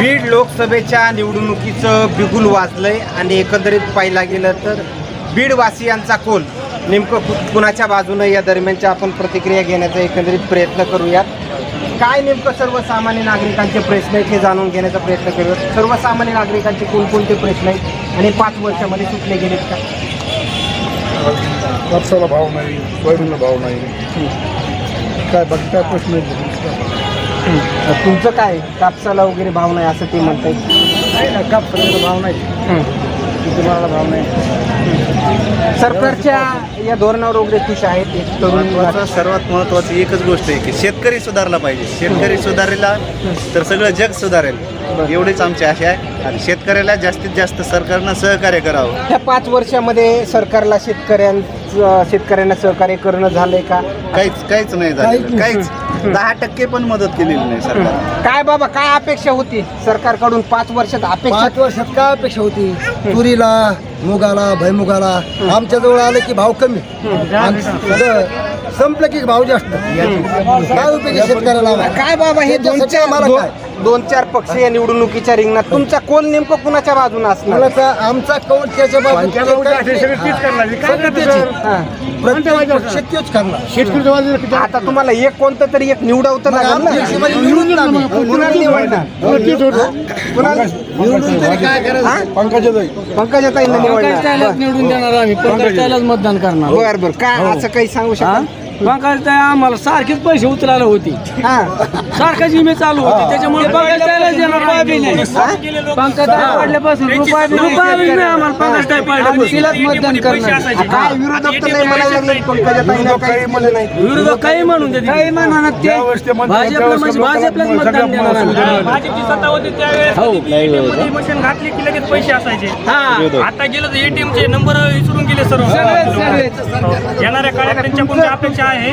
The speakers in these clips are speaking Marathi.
बीड लोकसभेच्या निवडणुकीचं बिगुल वाजलंय आणि एकंदरीत पाहिला गेलं तर बीडवासियांचा कोल नेमकं कु- कुणाच्या बाजूनं या दरम्यानच्या आपण प्रतिक्रिया घेण्याचा एकंदरीत प्रयत्न करूयात. काय नेमकं सर्वसामान्य नागरिकांचे प्रश्न आहेत हे जाणून घेण्याचा प्रयत्न करूयात. सर्वसामान्य नागरिकांचे कोणकोणते प्रश्न आहेत आणि पाच वर्षामध्ये सुटले गेलेत का? कापसाला भाव नाही सोयाबीनला भाव नाही. काय बघता काय प्रश्न तुमचं काय? कापसाला वगैरे भाव नाही असं ते म्हणताय? कापसाला भाव नाही. तुम्हाला भाव नाही. सरकारच्या या धोरणावर वगैरे खुश आहेत एक तरुण महत्वाचं सर्वात महत्वाचं एकच गोष्ट आहे की शेतकरी सुधारला पाहिजे. शेतकरी सुधारला तर सगळं जग सुधारेल. एवढीच आमची आशा आहे. आणि शेतकऱ्याला जास्तीत जास्त सरकारनं सहकार्य करावं. ह्या पाच वर्षामध्ये सरकारला शेतकऱ्यांचं शेतकऱ्यांना सहकार्य करणं झालंय का? काहीच काहीच नाही झालं काहीच दहा टक्के पण मदत केलेली नाही सरकार. काय बाबा काय अपेक्षा होती सरकारकडून? पाच वर्षात अपेक्षा पाच वर्षात काय अपेक्षा होती? तुरीला मुगाला भैमुगाला आमच्या जवळ आलं की भाव कमी. सगळं संपलं की भाव जास्त. काय उपयोगी शेतकऱ्याला काय बाबा हे दोन चार आम्हाला काय? दोन चार पक्ष या निवडणुकीच्या रिंगणात. तुमचा कोल नेमकं कुणाच्या बाजूने असणार? मला तर आमचा कौल त्याच्या बाजूने हा. प्रत्येक पक्ष तेच करणार. आता तुम्हाला एक कोणतं तरी एक निवडवतं मग लागेल आमच्या ना हिशोबाने निवडून आम्ही. कुणाला निवडणार? कुणाला? निवडून तरी काय करायचं? पंकजाताई पंकजाताईंना निवडणार. निवडून देणार आम्ही. मतदान करणार. बर बर. काय असं काही सांगू शकाल आम्हाला सारखीच पैसे उचलायला होती. हा. सारखाच इमे चालू होती. त्याच्यामुळे पंकजताईलाच देणार रुपया बी नाही पंकजताई पडल्यापासून रुपया बी रुपया बी नाही आम्हाला तिलाच मतदान करणार. विरोधक तर नाही म्हणायला लागले पंकजाताईंना काही म्हणलं नाही. विरोधक काही म्हणून देते काही म्हणणार ते ज्यावेळेस ते म्हणतात, भाजपला म्हणजे लोकांना भाजपलाच सगळ्या मतदान देणार आम्ही. सगळ्या- भाजपची सत्ता होती त्यावेळेस हो. ATM मध्ये मशीन घातली की लगेच पैसे असायचे? हा. आता गेलं तर ATM चे नंबर विसरून गेले सर्व. येणाऱ्या काळात त्यांच्या कोणत्या अपेक्षा आहे.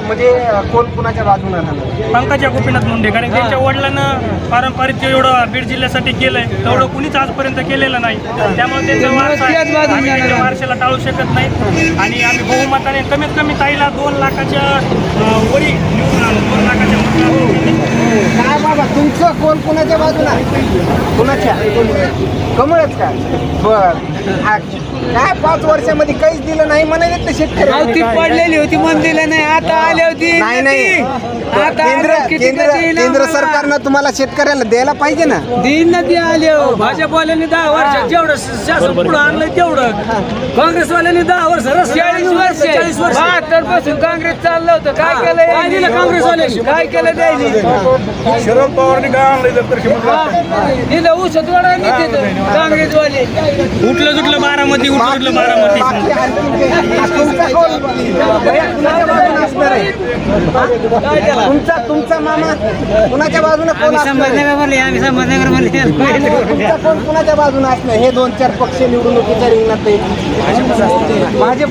म्हणजे कोण कुणाच्या राहणार? पंकजा गोपीनाथ मुंडे कारण त्यांच्या वडिलांना पारंपरिक एवढं बीड जिल्ह्यासाठी केलंय तेवढं कुणीच आजपर्यंत केलेलं नाही. त्यामुळे त्यांचा वारसा आहे. आम्ही त्यांच्या वारशाला टाळू शकत नाही. आणि आम्ही बहुमताने कमीत कमी ताईला दोन लाखाच्या अं, वरी निवडून आणू. दोन लाखाच्या. काय बाबा तुमचं कोण कुणाच्या बाजूला? कुणाच्या? कमळच का? बर. हा, काय पाच वर्षामध्ये काहीच दिलं नाही म्हणाले ते शेतकरी ती पडलेली होती मन दिलं नाही. आता आली होती नाही नाही. आता केंद्र आलं, किती केंद्र कधी केंद्र? सरकारनं तुम्हाला शेतकऱ्याला द्यायला पाहिजे ना. दिन नदी आले हो भाजपवाल्यांनी दहा वर्ष जेवढं शासन पुढे आणलं तेवढं. काँग्रेसवाल्यांनी दहा वर्ष चाळीस वर्ष चाळीस वर्ष. बहात्तरपासून काँग्रेस चाललं होतं. काय केलं काय दिलं काँग्रेसवाल्यांनी? काय केलं द्यायनी शरद पवारने काय आणलं तर कृषी मंत्री दिलं ऊस काँग्रेसवाले. उठलं सुटलं बारामती उठलं सुटलं बारामती. तुमचा कौल कुणाच्या बाजूने असणार आहे? तुमचा तुमचा मामा कुणाच्या बाजूने कोण तुमचा कोण कुणाच्या बाजूने असणार हे दोन चार पक्ष निवडणुकीच्या रिंगणात येईल भाजप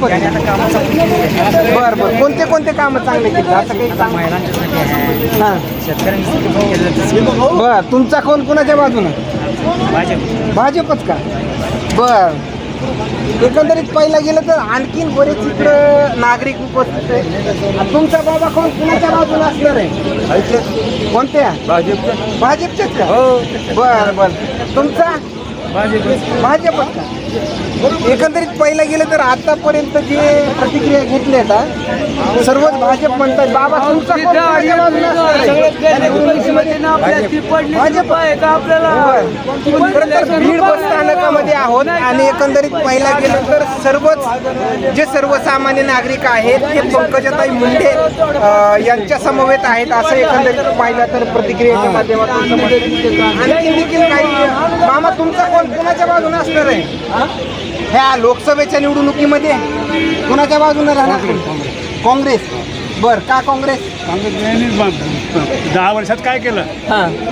बर बर. कोणते कोणते काम चांगले केले? असं काही सांग. हा. बर तुमचा कोण कुणाच्या बाजूने? भाजपच का? बर. एकंदरीत पहिला गेलं तर आणखीन बरेच इकडं नागरिक उपस्थित आहे तुमचा बाबा कोण? कुणाच्या बाजूने असणार आहे? कोणत्या? भाजपच्याच का? बर बर. तुमचा? भाजपच. का एकंदरीत पहिलं गेलं तर आतापर्यंत जे प्रतिक्रिया घेतल्या का सर्वच भाजप म्हणतात बाबा तुमचा कोण असणार आहे? भाजप. आपल्याला? बरं. खरं तर बीड बस स्थानकामध्ये आहोत आणि एकंदरीत पाहिला गेलं तर सर्वच जे सर्वसामान्य नागरिक आहेत ते पंकजाताई मुंडे अ, यांच्या समवेत आहेत असं एकंदरीत पाहिलं तर प्रतिक्रियेच्या माध्यमातून समजतं. आणखी देखील काही मामा तुमचा कोण कुणाच्या बाजूने असणार आहे? ह्या लोकसभेच्या निवडणुकीमध्ये कुणाच्या बाजूने राहणार? काँग्रेस. बर का काँग्रेस? काँग्रेस यांनी दहा वर्षात काय केलं?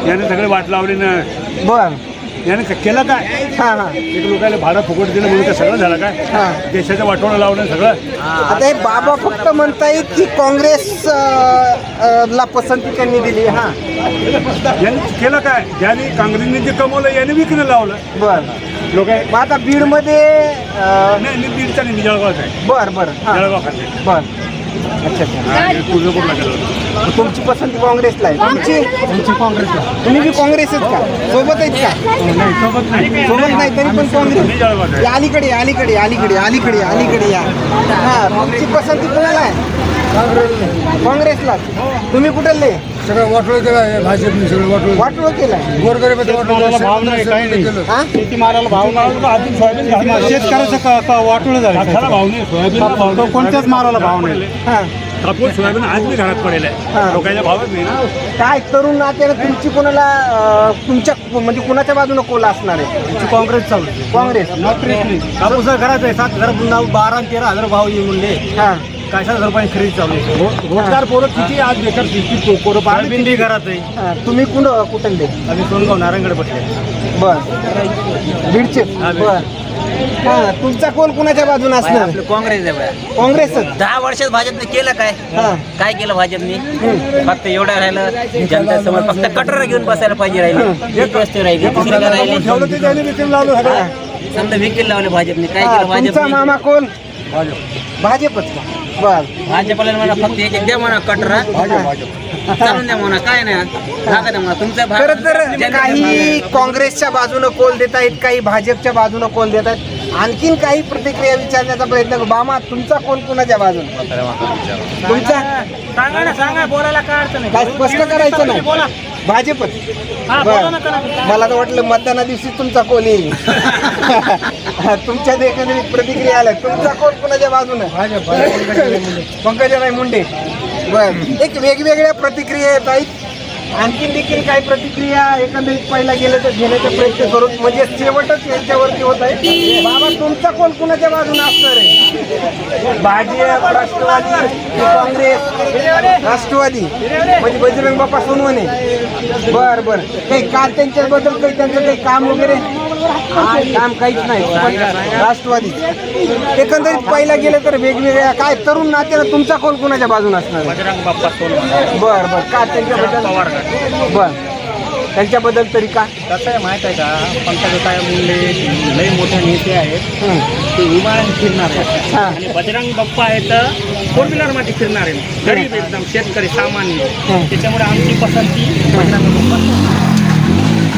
याने सगळे वाट लावली ना. बर. याने क- केलं काय? हां हां. एक लोकांना भाडं फुकट दिलं म्हणून ते सगळं झालं काय? हां. देशाचं वाटोळं लावलं सगळं? आता हे बाबा फक्त म्हणतायत की काँग्रेस अ, अ, ला पसंती त्यांनी दिली हा. यांनी केलं काय? ज्याने काँग्रेसने जे कमवलं याने विकणं लावलं. बर. लोक मग आता बीडमध्ये अ, नाही मी बीडचा नाही मी जळगावचा आहे. बर बर. हा. जळगाव खाते. बर. अच्छा अच्छा. तुळजापूरला गेलो तुमची पसंती काँग्रेसला आहे. तुमची? तुमची काँग्रेसला तुम्ही बी काँग्रेसच का? सोबत आहेत का? नाही सोबत नाही. तरी पण काँग्रेस. या अलीकडे या, अलीकडे या, अलीकडे या, अलीकडे या, अलीकडे या. हा तुमची पसंती कोणाला आहे? काँग्रेसला. तुम्ही कुठले सगळं वाटलं केलं भाजपने सगळं वाटलं वाटोळ केलाय गोरगरीब शेतमालाला भाव नाही काही नाही. हा? शेतीमालाला भाव नाही. शेतकऱ्याचं वाटोळ झालं? भाव नाही. कोणत्याच मालाला भाव नाही. हा. कापूस सोयाबीन आज मी घरात पडेल हा. आहे लोकांना भावच नाही ना काय तरुण नात्यानं तुमची कोणाला अं, तुमच्या म्हणजे कुणाच्या बाजूने कोल असणार आहे? काँग्रेस चालू काँग्रेस. कापूस घरात आहे सात हजार पुन्हा बारा आणि तेरा हजार भाव येऊन म्हणले हा. काय सात हजार रुपये खरेदी चालू आहे? रोजगार पोरं किती आज बेकार किती पोरं. सोयाबीन बी घरात आहे. हा, तुम्ही कुण कुठले आम्ही सोनगाव नारायणगड बसले बर. बीडचे. हा, बीड. बर. हा तुमचा कोल कुणाच्या बाजूने असणार? आपलं काँग्रेस आहे. काँग्रेसच? दहा वर्षात भाजपने केलं काय? हा. काय केलं भाजपने? फक्त एवढं राहिलं जनता समोर फक्त कटोरा घेऊन बसायला पाहिजे राहिलं. एक वस्तू राहिली दुसरी काय राहिली. समजा विकेल लावले भाजपने काय केलं तुमचा भाजपने? मामा कोण? भाजपच का? बर. भाजपला म्हणा फक्त एक एक द्या म्हणा कटोरा चालून द्या म्हणा काय नाही द्या म्हणा. तुमचा भाग- खरं तर जनतेचा काही आहे. काँग्रेसच्या बाजूनं कोल देत आहेत काही भाजपच्या बाजूनं कोल देत आहेत. आणखीन काही प्रतिक्रिया विचारण्याचा प्रयत्न करू. बामा तुमचा कोल कुणाच्या बाजून? तुमचा सांगा ना सांगा बोलायला काय अडचण आहे? काय स्पष्ट करायचं नाही. बोला भाजपच. हा, करा. मला तर वाटलं मतदाना दिवशी तुमचा कोल येईल? तुमच्या एकंदरीत प्रतिक्रिया आल्या. तुमचा कोल कुणाच्या बाजूनं? पंकजाबाई मुंडे. बर. एक वेगवेगळ्या प्रतिक्रिया येत आहेत. आणखीन देखील काही प्रतिक्रिया एकंदरीत पहिला गेलं तर घेण्याचा प्रयत्न करू म्हणजे शेवटच यांच्यावरती होत आहे. बाबा तुमचा कोण कुणाच्या बाजूने असणार आहे? भाजप राष्ट्रवादी काँग्रेस राष्ट्रवादी म्हणजे बजरंग बाप्पा सोनवणे. बर बर. काही का त्यांच्याबद्दल काही त्यांचं काही काम वगैरे? काम काहीच नाही. राष्ट्रवादी. एकंदरीत पहिला गेलं तर वेगवेगळ्या काय तरुण नात्याला तुमचा कोल कुणाच्या बाजूने असणार आहे? बजरंग बाप्पा सोनवणे बर बर. का त्यांच्याबद्दल पवार बर. त्यांच्याबद्दल तरी का? कसं आहे माहीत आहे का? पंकजाताई मुंडे लई मोठे नेते आहेत. ते विमान फिरणार आहेत. आणि बजरंग बाप्पा आहेत फोर व्हीलरमध्ये फिरणार आहे गरीब एकदम शेतकरी सामान्य. त्याच्यामुळे आमची पसंती बजरंग बाप्पा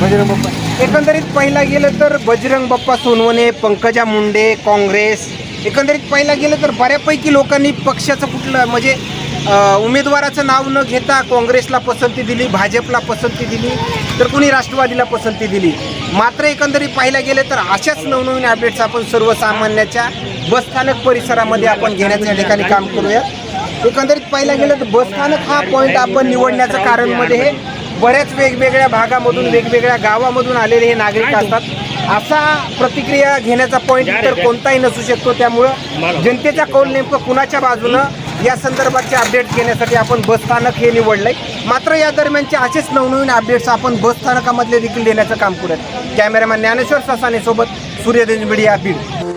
बजरंग बाप्पा. एकंदरीत पहिला गेलं तर बजरंग बाप्पा सोनवणे पंकजा मुंडे काँग्रेस. एकंदरीत पहिला गेलं तर बऱ्यापैकी लोकांनी पक्षाचं कुठलं म्हणजे उमेदवाराचं नाव न घेता काँग्रेसला पसंती दिली भाजपला पसंती दिली तर कुणी राष्ट्रवादीला पसंती दिली? मात्र एकंदरीत पाहिला गेलं तर अशाच नवनवीन अपडेट्स आपण सर्वसामान्याच्या बसस्थानक परिसरामध्ये आपण घेण्याच्या ठिकाणी काम करूया. एकंदरीत पाहिला गेलं तर बसस्थानक हा पॉईंट आपण निवडण्याचं कारणमध्ये हे बऱ्याच वेगवेगळ्या भागामधून वेगवेगळ्या गावामधून आलेले हे नागरिक असतात. असा प्रतिक्रिया घेण्याचा पॉईंट तर कोणताही नसू शकतो. त्यामुळं जनतेचा कौल नेमकं कुणाच्या बाजूनं? या संदर्भातचे अपडेट्स घेण्यासाठी आपण बसस्थानक हे निवडलंय. मात्र या दरम्यानचे असेच नवनवीन अपडेट्स आपण बसस्थानकामधले देखील देण्याचं काम करूयात कॅमेरामॅन ज्ञानेश्वर ससाने सोबत सूर्यदेव मीडिया बीड.